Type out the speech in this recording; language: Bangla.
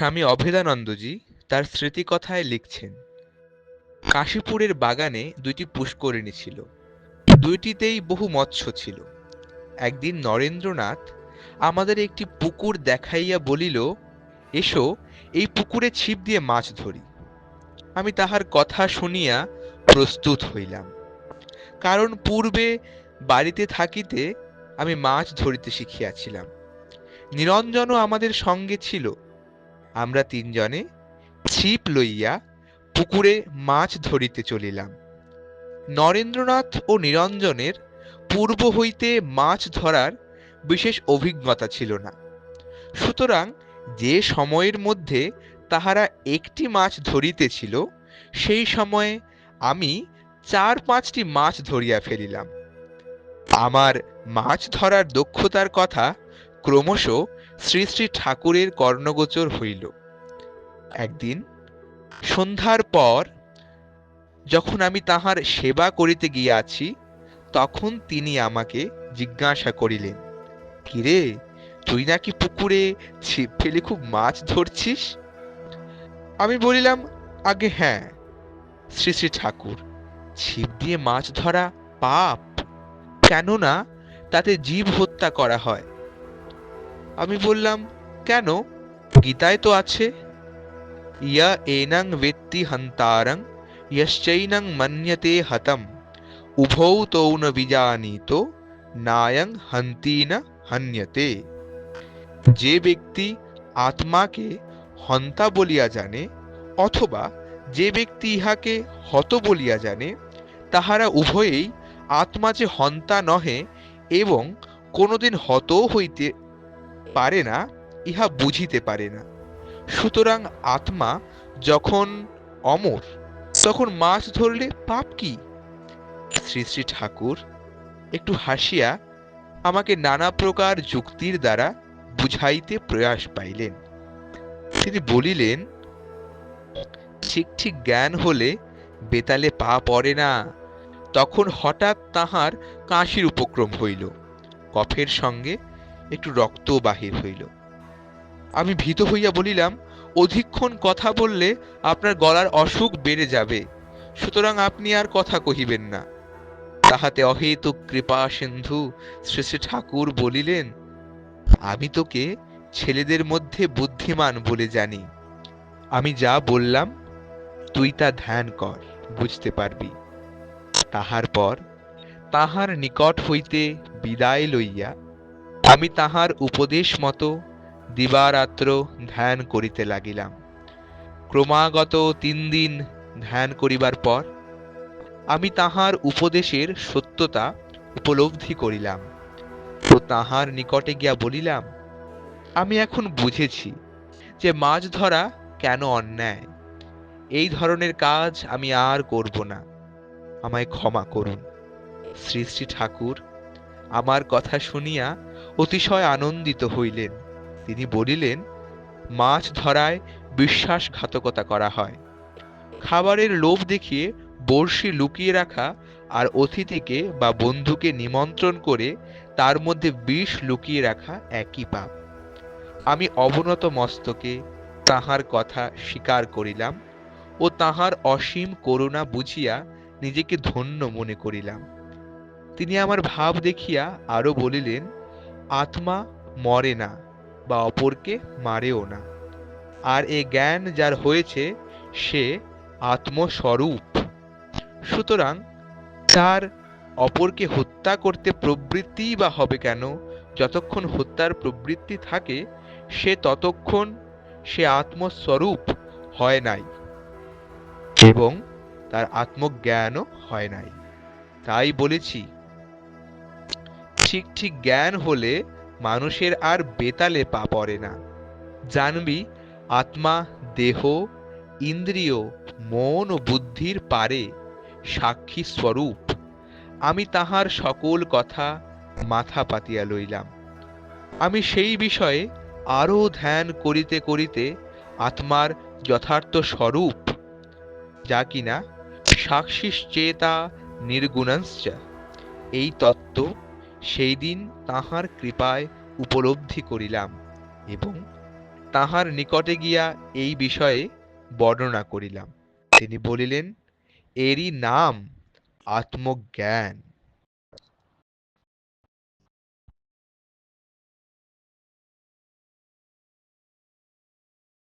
স্বামী অভেদানন্দজি তার স্মৃতিকথায় লিখছেন, কাশীপুরের বাগানে দুইটি পুষ্করিণী ছিল। দুইটিতেই বহু মৎস্য ছিল। একদিন নরেন্দ্রনাথ আমাদের একটি পুকুর দেখাইয়া বলিল, এসো, এই পুকুরে ছিপ দিয়ে মাছ ধরি। আমি তাহার কথা শুনিয়া প্রস্তুত হইলাম। কারণ পূর্বে বাড়িতে থাকিতে আমি মাছ ধরিতে শিখিয়াছিলাম। নিরঞ্জনও আমাদের সঙ্গে ছিল। আমরা তিনজনে ছিপ লইয়া পুকুরে মাছ ধরিতে চলিলাম। নরেন্দ্রনাথ ও নিরঞ্জনের পূর্ব হইতে মাছ ধরার বিশেষ অভিজ্ঞতা ছিল না। সুতরাং যে সময়ের মধ্যে তাহারা একটি মাছ ধরিতেছিল, সেই সময়ে আমি চার পাঁচটি মাছ ধরিয়া ফেলিলাম। আমার মাছ ধরার দক্ষতার কথা ক্রমশ শ্রী শ্রী ঠাকুরের কর্ণগোচর হইল। একদিন সন্ধ্যার পর যখন আমি তাহার সেবা করিতে গিয়াছি, তখন তিনি আমাকে জিজ্ঞাসা করিলেন, কিরে, তুই নাকি পুকুরে ছিপ ফেলে খুব মাছ ধরছিস? আমি বলিলাম, আগে হ্যাঁ শ্রী শ্রী ঠাকুর, ছিপ দিয়ে মাছ ধরা পাপ। কেননা তাতে জীব হত্যা করা হয়। আমি বললাম, কেন? গীতায় তো আছে, ইয়া এনং বেত্তি হন্তারং, ইয়শ্চৈনং মন্যতে হতম, উভৌ তৌ ন বিজানিত, নায়ং হন্তি না হন্যতে। যে ব্যক্তি আত্মাকে হন্তা বলিয়া জানে, অথবা যে ব্যক্তি ইহাকে হত বলিয়া জানে, তাহারা উভয়েই আত্মা যে হন্তা নহে, এবং কোনোদিন হতও হইতে পারে না, ইহা বুঝিতে পারে না। সুতরাং আত্মা যখন অমর, তখন মাছ ধরলে পাপ কি? শ্রী শ্রী ঠাকুর, একটু হাসিয়া আমাকে নানা প্রকার যুক্তির দ্বারা বুঝাইতে প্রয়াস পাইলেন। তিনি বলিলেন, ঠিক ঠিক জ্ঞান হলে বেতালে পা পড়ে না। তখন হঠাৎ তাহার কাশির উপক্রম হইল। কফের সঙ্গে একটু রক্ত বাহির হইল। আমি ভীত হইয়া বলিলাম, অধিকক্ষণ কথা বললে আপনার গলার অসুখ বেড়ে যাবে। সুতরাং আপনি আর কথা কহিবেন না। তাহাতে অহেতুক কৃপা সিন্ধু শ্রী শ্রী ঠাকুর বলিলেন, আমি তোকে ছেলেদের মধ্যে বুদ্ধিমান বলে জানি। আমি যা বললাম, তুই তা ধ্যান কর, বুঝতে পারবি। তাহার পর তাহার নিকট হইতে বিদায় লইয়া আমি তাহার উপদেশ মতো দিবারাত্র ধ্যান করিতে লাগিলাম। ক্রমাগত তিন দিন ধ্যান করিবার পর আমি তাহার উপদেশের সত্যতা উপলব্ধি করিলাম ও তাহার নিকটে গিয়া বলিলাম, আমি এখন বুঝেছি যে মাছ ধরা কেন অন্যায়। এই ধরনের কাজ আমি আর করব না। আমায় ক্ষমা করুন। শ্রী শ্রী ঠাকুর, আমার কথা শুনিয়া অতিশয় আনন্দিত হইলেন। তিনি বলিলেন, মাছ ধরায় বিশ্বাসঘাতকতা করা হয়। খাবারের লোভ দেখিয়ে বড়শি লুকিয়ে রাখা আর অতিথিকে বা বন্ধুকে নিমন্ত্রণ করে তার মধ্যে বিষ লুকিয়ে রাখা একই পাপ। আমি অবনত মস্তকে তাহার কথা স্বীকার করিলাম ও তাহার অসীম করুণা বুঝিয়া নিজেকে ধন্য মনে করিলাম। তিনি আমার ভাব দেখিয়া আরও বলিলেন আত্মা মরে না বা অপরকে মারেও না। আর এ জ্ঞান যার হয়েছে, সে আত্মস্বরূপ। সুতরাং তার অপরকে হত্যা করতে প্রবৃত্তি বা হবে কেন? যতক্ষণ হত্যার প্রবৃত্তি থাকে, সে ততক্ষণ সে আত্মস্বরূপ হয় নাই এবং তার আত্মজ্ঞানও হয় নাই। তাই বলেছি ঠিক ঠিক জ্ঞান হলে মানুষের আর বেতালে পা পড়ে না। জানবি, আত্মা, দেহ, ইন্দ্রিয়, মন ও বুদ্ধির পারে সাক্ষী স্বরূপ। আমি তাহার সকল কথা মাথা পাতিয়া লইলাম। আমি সেই বিষয়ে আরও ধ্যান করিতে করিতে আত্মার যথার্থ স্বরূপ, যা কিনা সাক্ষী সাক্ষিশ্চেতা নির্গুণশ্চ। এই তত্ত্ব সেই দিন তাহার কৃপায় উপলব্ধি করিলাম এবং তাহার নিকটে গিয়া এই বিষয়ে বর্ণনা করিলাম। তিনি বলিলেন, এরই নাম আত্মজ্ঞান।